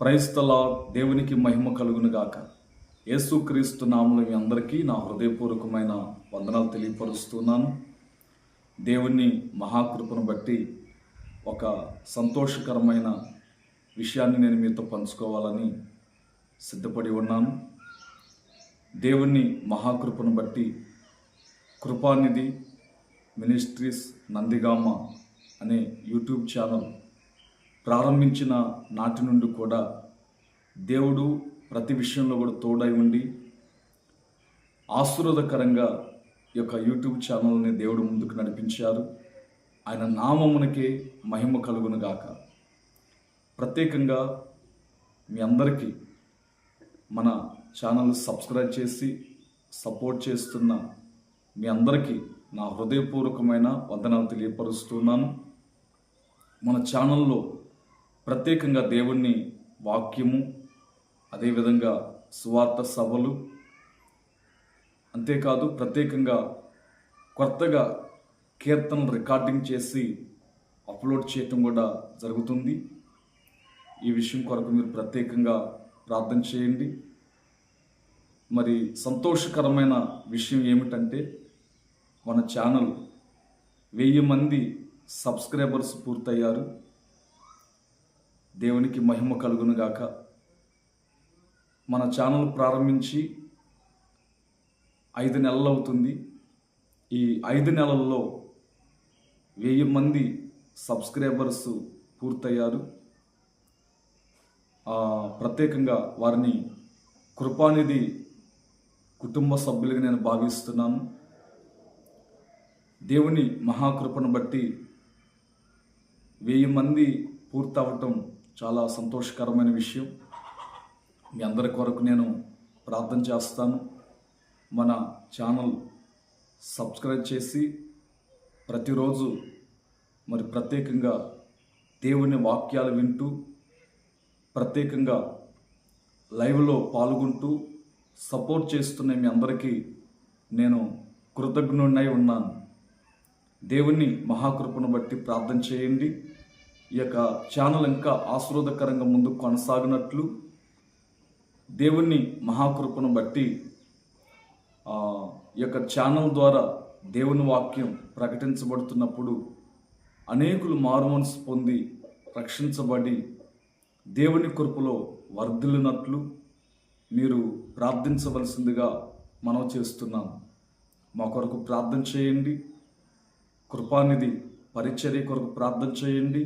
క్రైస్తల దేవునికి మహిమ కలుగునుగాక. యేసుక్రీస్తు నామములు మీ అందరికీ నా హృదయపూర్వకమైన వందనాలు తెలియపరుస్తున్నాను. దేవుని మహాకృపను బట్టి ఒక సంతోషకరమైన విషయాన్ని నేను మీతో పంచుకోవాలని సిద్ధపడి ఉన్నాను. దేవుని మహాకృపను బట్టి కృపానిధి మినిస్ట్రీస్ నందిగామ అనే యూట్యూబ్ ఛానల్ ప్రారంభించిన నాటి నుండి కూడా దేవుడు ప్రతి విషయంలో కూడా తోడై ఉండి ఆశీర్వాదకరంగా ఈ యొక్క యూట్యూబ్ ఛానల్ని దేవుడు ముందుకు నడిపించారు. ఆయన నామమునకే మహిమ కలుగును గాక. ప్రత్యేకంగా మీ అందరికీ మన ఛానల్ సబ్స్క్రైబ్ చేసి సపోర్ట్ చేస్తున్న మీ అందరికీ నా హృదయపూర్వకమైన వందనాలు తెలియపరుస్తున్నాను. మన ఛానల్లో ప్రత్యేకంగా దేవుణ్ణి వాక్యము అదేవిధంగా సువార్త సభలు. అంతేకాదు ప్రత్యేకంగా కొత్తగా కీర్తనలు రికార్డింగ్ చేసి అప్లోడ్ చేయటం కూడా జరుగుతుంది. ఈ విషయం కొరకు మీరు ప్రత్యేకంగా ప్రార్థన చేయండి. మరి సంతోషకరమైన విషయం ఏమిటంటే మన ఛానల్ వెయ్యి మంది సబ్స్క్రైబర్స్ పూర్తయ్యారు. దేవునికి మహిమ కలుగునుగాక. మన ఛానల్ ప్రారంభించి ఐదు నెలలు అవుతుంది ఈ ఐదు నెలల్లో వెయ్యి మంది సబ్స్క్రైబర్స్ పూర్తయ్యారు. ప్రత్యేకంగా వారిని కృపానిధి కుటుంబ సభ్యులుగా నేను భావిస్తున్నాను. దేవుని మహాకృపను బట్టి వెయ్యి మంది పూర్తవటం చాలా సంతోషకరమైన విషయం. మీ అందరి కొరకు నేను ప్రార్థన చేస్తాను. మన ఛానల్ సబ్స్క్రైబ్ చేసి ప్రతిరోజు మరి ప్రత్యేకంగా దేవుని వాక్యాలు వింటూ ప్రత్యేకంగా లైవ్లో పాల్గొంటూ సపోర్ట్ చేస్తున్న మీ అందరికీ నేను కృతజ్ఞుడినై ఉన్నాను. దేవుని మహాకృపను బట్టి ప్రార్థన చేయండి. ఈ యొక్క ఛానల్ ఇంకా ఆశీర్వాదకరంగా ముందు కొనసాగినట్లు దేవుని మహాకృపను బట్టి ఈ యొక్క ఛానల్ ద్వారా దేవుని వాక్యం ప్రకటించబడుతున్నప్పుడు అనేకులు మారుమనసు పొంది రక్షించబడి దేవుని కృపలో వర్ధిల్లినట్లు మీరు ప్రార్థించవలసిందిగా మనం చేస్తున్నాం. మా కొరకు ప్రార్థన చేయండి. కృపానిధి పరిచర్య కొరకు ప్రార్థన చేయండి.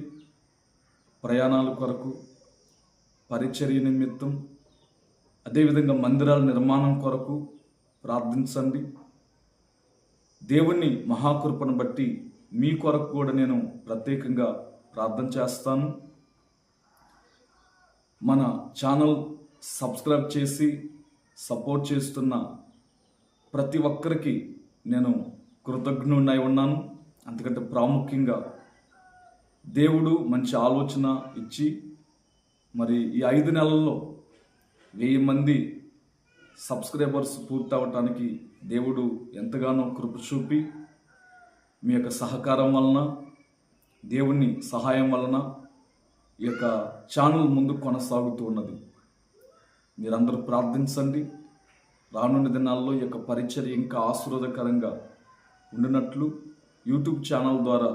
ప్రయాణాల కొరకు పరిచర్య నిమిత్తం అదేవిధంగా మందిరాల నిర్మాణం కొరకు ప్రార్థించండి. దేవుని మహాకృపను బట్టి మీ కొరకు కూడా నేను ప్రత్యేకంగా ప్రార్థన చేస్తాను. మన ఛానల్ సబ్స్క్రైబ్ చేసి సపోర్ట్ చేస్తున్న ప్రతి ఒక్కరికి నేను కృతజ్ఞుడినై ఉన్నాను. అంతకంటే ప్రాముఖ్యంగా దేవుడు మంచి ఆలోచన ఇచ్చి మరి ఈ ఐదు నెలల్లో వెయ్యి మంది సబ్స్క్రైబర్స్ పూర్తవటానికి దేవుడు ఎంతగానో కృప చూపి మీ యొక్క సహకారం వలన దేవుని సహాయం వలన ఈ యొక్క ఛానల్ ముందు కొనసాగుతూ ఉన్నది. మీరందరూ ప్రార్థించండి. రానున్న దినాల్లో ఈ యొక్క పరిచర్య ఇంకా ఆశీర్వాదకరంగా ఉండినట్లు యూట్యూబ్ ఛానల్ ద్వారా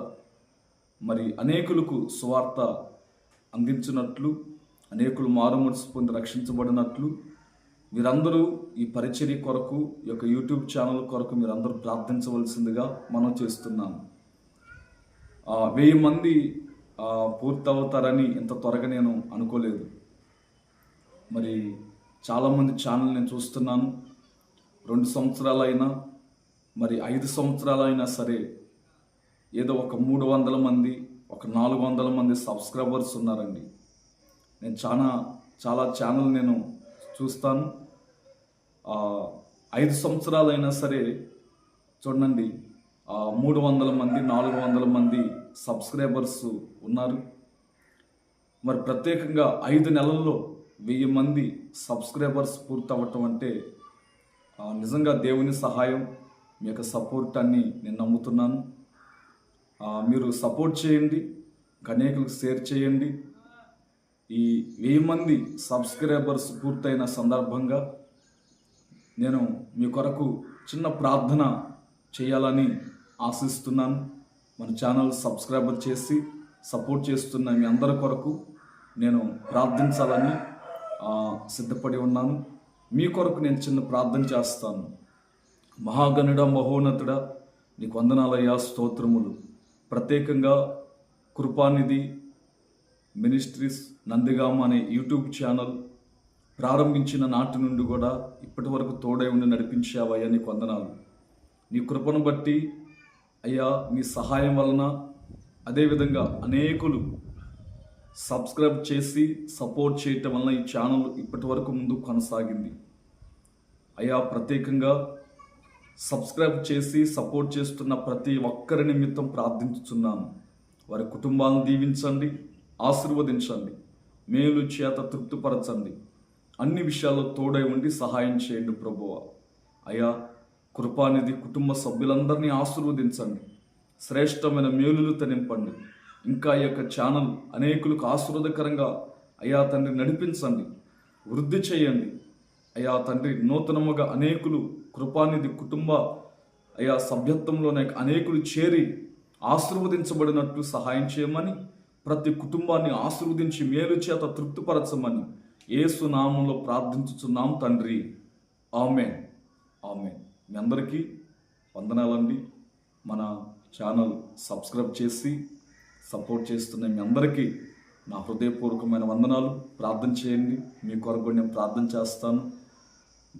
మరి అనేకులకు సువార్త అందించినట్లు అనేకులు మారుమనసు పొంది రక్షించబడినట్లు మీరందరూ ఈ పరిచర్య కొరకు ఈ యొక్క యూట్యూబ్ ఛానల్ కొరకు మీరందరూ ప్రార్థించవలసిందిగా మనం చేస్తున్నాము వెయ్యి మంది పూర్తవుతారని ఇంత త్వరగా నేను అనుకోలేదు. మరి చాలామంది ఛానల్ నేను చూస్తున్నాను. రెండు సంవత్సరాలైనా మరి ఐదు సంవత్సరాలైనా సరే ఏదో ఒక మూడు వందల మంది ఒక నాలుగు వందల మంది సబ్స్క్రైబర్స్ ఉన్నారండి. నేను చాలా చాలా ఛానల్ నేను చూస్తాను. ఐదు సంవత్సరాలైనా సరే చూడండి మూడు వందల మంది నాలుగు వందల మంది సబ్స్క్రైబర్స్ ఉన్నారు. మరి ప్రత్యేకంగా ఐదు నెలల్లో వెయ్యి మంది సబ్స్క్రైబర్స్ పూర్తవటం అంటే నిజంగా దేవుని సహాయం మీ యొక్క సపోర్ట్ అని నేను నమ్ముతున్నాను. మీరు సపోర్ట్ చేయండి అనేకులకు షేర్ చేయండి. ఈ వెయ్యి మంది సబ్స్క్రైబర్స్ పూర్తయిన సందర్భంగా నేను మీ కొరకు చిన్న ప్రార్థన చేయాలని ఆశిస్తున్నాను. మన ఛానల్ సబ్స్క్రైబర్ చేసి సపోర్ట్ చేస్తున్న మీ అందరి కొరకు నేను ప్రార్థించాలని సిద్ధపడి ఉన్నాను. మీ కొరకు నేను చిన్న ప్రార్థన చేస్తాను. మహాగణుడ మహోన్నతుడ నీకు వందనాలయ్యా స్తోత్రములు. ప్రత్యేకంగా కృపానిధి మినిస్ట్రీస్ నందిగామ అనే యూట్యూబ్ ఛానల్ ప్రారంభించిన నాటి నుండి కూడా ఇప్పటి వరకు తోడై ఉండి నడిపించావయ్యా నీకు వందనాలు. నీ కృపను బట్టి అయ్యా నీ సహాయం వలన అదేవిధంగా అనేకులు సబ్స్క్రైబ్ చేసి సపోర్ట్ చేయటం వలన ఈ ఛానల్ ఇప్పటి వరకు ముందు కొనసాగింది. అయ్యా ప్రత్యేకంగా సబ్స్క్రైబ్ చేసి సపోర్ట్ చేస్తున్న ప్రతి ఒక్కరి నిమిత్తం ప్రార్థించుతున్నాను వారి కుటుంబాలను దీవించండి ఆశీర్వదించండి మేలు చేత తృప్తిపరచండి. అన్ని విషయాల్లో తోడై ఉండి సహాయం చేయండి ప్రభువ. అయ్యా కృపానిధి కుటుంబ సభ్యులందరినీ ఆశీర్వదించండి. శ్రేష్టమైన మేలులు తనింపండి ఇంకా ఈ యొక్క ఛానల్ అనేకులకు ఆశీర్వదకరంగా అయ్యా తండ్రి నడిపించండి వృద్ధి చేయండి. అయా తండ్రి నూతనముగా అనేకులు కృపానిధి కుటుంబ అయా సభ్యత్వంలోనే అనేకులు చేరి ఆశీర్వదించబడినట్లు సహాయం చేయమని ప్రతి కుటుంబాన్ని ఆశీర్వదించి మేలు చేత తృప్తిపరచమని ఏసు నామంలో ప్రార్థించుచున్నాం తండ్రి. ఆమె ఆమె మీ అందరికీ వందనాలండి. మన ఛానల్ సబ్స్క్రైబ్ చేసి సపోర్ట్ చేస్తున్న మీ అందరికీ నా హృదయపూర్వకమైన వందనాలు. ప్రార్థన చేయండి. మీ కొరకు నేను ప్రార్థన చేస్తాను.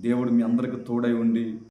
దేవుడు మీ అందరికి తోడై ఉండి